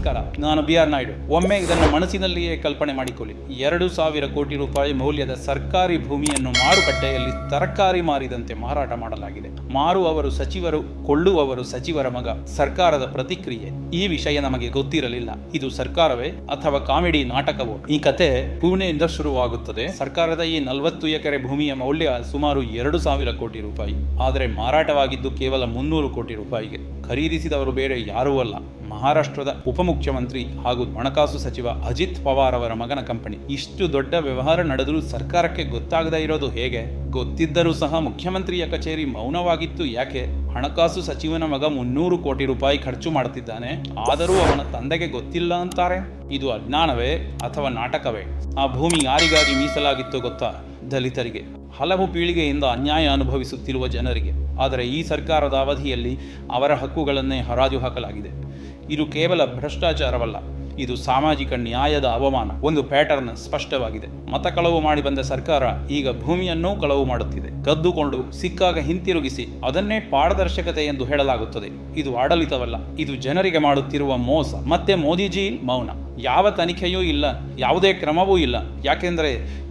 ನಮಸ್ಕಾರ. ನಾನು B R Naidu. ಒಮ್ಮೆ ಇದನ್ನು ಮನಸ್ಸಿನಲ್ಲಿಯೇ ಕಲ್ಪನೆ ಮಾಡಿಕೊಳ್ಳಿ. ಎರಡು ಸಾವಿರ ಕೋಟಿ ರೂಪಾಯಿ ಮೌಲ್ಯದ ಸರ್ಕಾರಿ ಭೂಮಿಯನ್ನು ಮಾರುಕಟ್ಟೆಯಲ್ಲಿ ತರಕಾರಿ ಮಾರಿದಂತೆ ಮಾರಾಟ ಮಾಡಲಾಗಿದೆ. ಮಾರುವವರು ಸಚಿವರು, ಕೊಳ್ಳುವವರು ಸಚಿವರ ಮಗ, ಸರ್ಕಾರದ ಪ್ರತಿಕ್ರಿಯೆ. ಈ ವಿಷಯ ನಮಗೆ ಗೊತ್ತಿರಲಿಲ್ಲ. ಇದು ಸರ್ಕಾರವೇ ಅಥವಾ ಕಾಮಿಡಿ ನಾಟಕವೋ? ಈ ಕತೆ ಪುಣೆಯಿಂದ ಶುರುವಾಗುತ್ತದೆ. ಸರ್ಕಾರದ ಈ ನಲವತ್ತು ಎಕರೆ ಭೂಮಿಯ ಮೌಲ್ಯ ಸುಮಾರು ಎರಡು ಸಾವಿರ ಕೋಟಿ ರೂಪಾಯಿ. ಆದರೆ ಮಾರಾಟವಾಗಿದ್ದು ಕೇವಲ ಮುನ್ನೂರು ಕೋಟಿ ರೂಪಾಯಿಗೆ. ಖರೀದಿಸಿದವರು ಬೇರೆ ಯಾರೂ ಅಲ್ಲ. ಮಹಾರಾಷ್ಟ್ರದ ಉಪಮುಖ್ಯಮಂತ್ರಿ ಹಾಗೂ ಹಣಕಾಸು ಸಚಿವ ಅಜಿತ್ ಪವಾರ್ ಅವರ ಮಗನ ಕಂಪನಿ. ಇಷ್ಟು ದೊಡ್ಡ ವ್ಯವಹಾರ ನಡೆದರೂ ಸರ್ಕಾರಕ್ಕೆ ಗೊತ್ತಾಗದೇ ಇರೋದು ಹೇಗೆ? ಗೊತ್ತಿದ್ದರೂ ಸಹ ಮುಖ್ಯಮಂತ್ರಿಯ ಕಚೇರಿ ಮೌನವಾಗಿತ್ತು. ಯಾಕೆ? ಹಣಕಾಸು ಸಚಿವನ ಮಗ ಮುನ್ನೂರು ಕೋಟಿ ರೂಪಾಯಿ ಖರ್ಚು ಮಾಡುತ್ತಿದ್ದಾನೆ ಆದರೂ ಅವನ ತಂದೆಗೆ ಗೊತ್ತಿಲ್ಲ ಅಂತಾರೆ. ಇದು ಅಜ್ಞಾನವೇ ಅಥವಾ ನಾಟಕವೇ? ಆ ಭೂಮಿ ಯಾರಿಗಾಗಿ ಮೀಸಲಾಗಿತ್ತು ಗೊತ್ತಾ? ದಲಿತರಿಗೆ. ಹಲವು ಪೀಳಿಗೆಯಿಂದ ಅನ್ಯಾಯ ಅನುಭವಿಸುತ್ತಿರುವ ಜನರಿಗೆ. ಆದರೆ ಈ ಸರ್ಕಾರದ ಅವಧಿಯಲ್ಲಿ ಅವರ ಹಕ್ಕುಗಳನ್ನೇ ಹರಾಜು ಹಾಕಲಾಗಿದೆ. ಇದು ಕೇವಲ ಭ್ರಷ್ಟಾಚಾರವಲ್ಲ, ಇದು ಸಾಮಾಜಿಕ ನ್ಯಾಯದ ಅವಮಾನ. ಒಂದು ಪ್ಯಾಟರ್ನ್ ಸ್ಪಷ್ಟವಾಗಿದೆ. ಮತ ಕಳವು ಮಾಡಿ ಬಂದ ಸರ್ಕಾರ ಈಗ ಭೂಮಿಯನ್ನೂ ಕಳವು ಮಾಡುತ್ತಿದೆ. ಕದ್ದುಕೊಂಡು ಸಿಕ್ಕಾಗ ಹಿಂತಿರುಗಿಸಿ ಅದನ್ನೇ ಪಾರದರ್ಶಕತೆ ಎಂದು ಹೇಳಲಾಗುತ್ತದೆ. ಇದು ಆಡಳಿತವಲ್ಲ, ಇದು ಜನರಿಗೆ ಮಾಡುತ್ತಿರುವ ಮೋಸ. ಮತ್ತೆ ಮೋದಿಜಿ ಮೌನ. ಯಾವ ತನಿಖೆಯೂ ಇಲ್ಲ, ಯಾವುದೇ ಕ್ರಮವೂ ಇಲ್ಲ. ಯಾಕೆಂದರೆ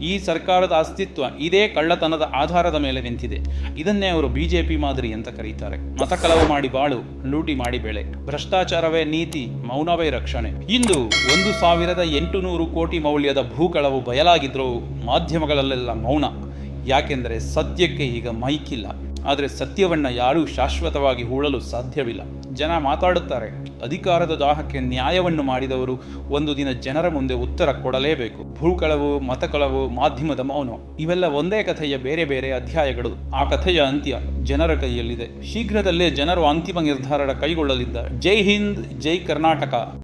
ಈ ಸರ್ಕಾರದ ಅಸ್ತಿತ್ವ ಇದೇ ಕಳ್ಳತನದ ಆಧಾರದ ಮೇಲೆ ನಿಂತಿದೆ. ಇದನ್ನೇ ಅವರು ಬಿ ಜೆ ಪಿ ಮಾದರಿ ಅಂತ ಕರೀತಾರೆ. ಮತ ಕಳವು ಮಾಡಿ ಬಾಳು, ಲೂಟಿ ಮಾಡಿ ಬೆಳೆ. ಭ್ರಷ್ಟಾಚಾರವೇ ನೀತಿ, ಮೌನವೇ ರಕ್ಷಣೆ. ಇಂದು ಒಂದು ಸಾವಿರದ ಎಂಟುನೂರು ಕೋಟಿ ಮೌಲ್ಯದ ಭೂಕಳವು ಬಯಲಾಗಿದ್ದರೂ ಮಾಧ್ಯಮಗಳಲ್ಲೆಲ್ಲ ಮೌನ. ಯಾಕೆಂದರೆ ಸದ್ಯಕ್ಕೆ ಈಗ ಮೈಕಿಲ್ಲ ಆದರೆ ಸತ್ಯವನ್ನ ಯಾರೂ ಶಾಶ್ವತವಾಗಿ ಹೂಳಲು ಸಾಧ್ಯವಿಲ್ಲ. ಜನ ಮಾತಾಡುತ್ತಾರೆ, ಅಧಿಕಾರದ ದಾಹಕ್ಕೆ ನ್ಯಾಯವನ್ನು ಮಾಡಿದವರು ಒಂದು ದಿನ ಜನರ ಮುಂದೆ ಉತ್ತರ ಕೊಡಲೇಬೇಕು. ಭೂಕಳವು, ಮತಕಳವು, ಮಾಧ್ಯಮದ ಮೌನ, ಇವೆಲ್ಲ ಒಂದೇ ಕಥೆಯ ಬೇರೆ ಬೇರೆ ಅಧ್ಯಾಯಗಳು. ಆ ಕಥೆಯ ಅಂತ್ಯ ಜನರ ಕೈಯಲ್ಲಿದೆ. ಶೀಘ್ರದಲ್ಲೇ ಜನರು ಅಂತಿಮ ನಿರ್ಧಾರ ಕೈಗೊಳ್ಳಲಿದ್ದಾರೆ. ಜೈ ಹಿಂದ್, ಜೈ ಕರ್ನಾಟಕ.